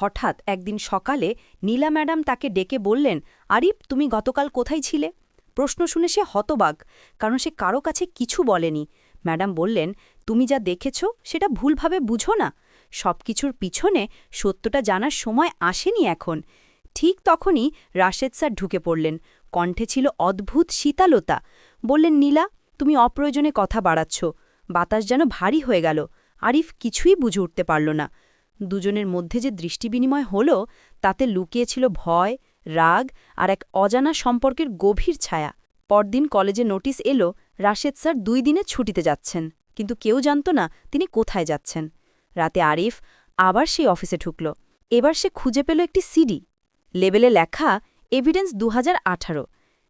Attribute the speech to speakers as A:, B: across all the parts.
A: হঠাৎ একদিন সকালে নীলা ম্যাডাম তাকে ডেকে বললেন, আরিফ, তুমি গতকাল কোথায় ছিলে? প্রশ্ন শুনে সে হতবাক, কারণ সে কারও কাছে কিছু বলেনি। ম্যাডাম বললেন, তুমি যা দেখেছ, সেটা ভুলভাবে বুঝো না। সবকিছুর পিছনে সত্যটা জানার সময় আসেনি এখন। ঠিক তখনই রাশেদ স্যার ঢুকে পড়লেন। কণ্ঠে ছিল অদ্ভুত শীতালতা। বললেন, নীলা, তুমি অপ্রয়োজনে কথা বাড়াচ্ছ। বাতাস যেন ভারী হয়ে গেল। আরিফ কিছুই বুঝে উঠতে পারল না। দুজনের মধ্যে যে দৃষ্টি বিনিময় হল, তাতে লুকিয়েছিল ভয়, রাগ আর এক অজানা সম্পর্কের গভীর ছায়া। পরদিন কলেজে নোটিশ এলো, রাশেদ স্যার দুই দিনে ছুটিতে যাচ্ছেন, কিন্তু কেউ জানত না তিনি কোথায় যাচ্ছেন। রাতে আরিফ আবার সেই অফিসে ঢুকল। এবার সে খুঁজে পেল একটি সিডি। লেবেলে লেখা, এভিডেন্স দু হাজার আঠারো।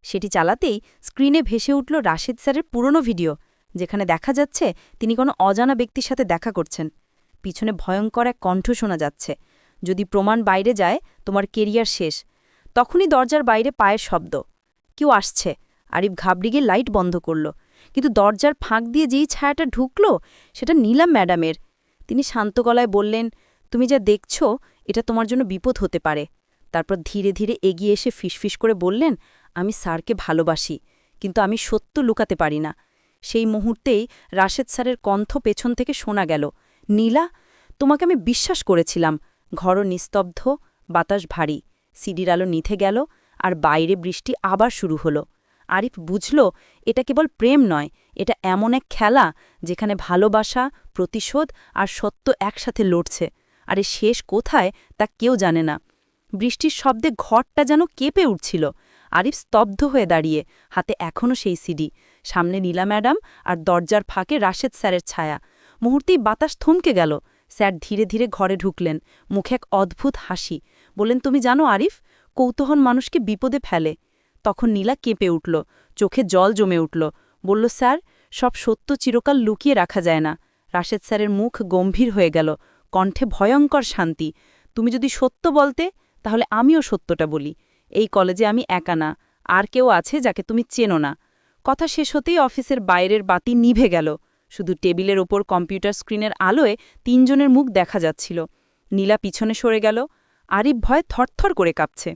A: সেটি চালাতেই স্ক্রিনে ভেসে উঠল রাশেদ স্যারের পুরনো ভিডিও, যেখানে দেখা যাচ্ছে তিনি কোনো অজানা ব্যক্তির সাথে দেখা করছেন। পিছনে ভয়ঙ্কর এক কণ্ঠ শোনা যাচ্ছে। যদি প্রমাণ বাইরে যায়, তোমার কেরিয়ার শেষ। তখনই দরজার বাইরে পায়ের শব্দ। কেউ আসছে। আরিফ ঘাবড়ি গিয়ে লাইট বন্ধ করল। কিন্তু দরজার ফাঁক দিয়ে যেই ছায়াটা ঢুকল, সেটা নীলাম ম্যাডামের। তিনি শান্ত গলায় বললেন, তুমি যা দেখছ, এটা তোমার জন্য বিপদ হতে পারে। তারপর ধীরে ধীরে এগিয়ে এসে ফিসফিস করে বললেন, আমি স্যারকে ভালোবাসি, কিন্তু আমি সত্য লুকাতে পারি না। সেই মুহূর্তেই রাশেদ স্যারের কণ্ঠ পেছন থেকে শোনা গেল। নীলা, তোমাকে আমি বিশ্বাস করেছিলাম। ঘর নিস্তব্ধ, বাতাস ভারী। সিডির আলো নিথে গেল, আর বাইরে বৃষ্টি আবার শুরু হলো। আরিফ বুঝল, এটা কেবল প্রেম নয়, এটা এমন এক খেলা, যেখানে ভালোবাসা, প্রতিশোধ আর সত্য একসাথে লড়ছে। আর শেষ কোথায়, তা কেউ জানে না। বৃষ্টির শব্দে ঘরটা যেন কেঁপে উঠছিল। আরিফ স্তব্ধ হয়ে দাঁড়িয়ে, হাতে এখনও সেই সিডি। সামনে নীলা ম্যাডাম আর দরজার ফাঁকে রাশেদ স্যারের ছায়া। মুহূর্তেই বাতাস থমকে গেল। স্যার ধীরে ধীরে ঘরে ঢুকলেন। মুখে এক অদ্ভুত হাসি। বলেন তুমি জানো আরিফ, কৌতূহল মানুষকে বিপদে ফেলে। তখন নীলা কেঁপে উঠল। চোখে জল জমে উঠল। বলল, স্যার, সব সত্য চিরকাল লুকিয়ে রাখা যায় না। রাশেদ স্যারের মুখ গম্ভীর হয়ে গেল। কণ্ঠে ভয়ঙ্কর শান্তি। তুমি যদি সত্য বলতে, তাহলে আমিও সত্যটা বলি। এই কলেজে আমি একা না। আর কেউ আছে যাকে তুমি চেনো না। কথা শেষ হতেই অফিসের বাইরের বাতি নিভে গেল। শুধু টেবিলের ওপর কম্পিউটার স্ক্রিনের আলোয় তিনজনের মুখ দেখা যাচ্ছিল। নীলা পিছনে সরে গেল। আরিফ ভয় থরথর করে কাঁপছে।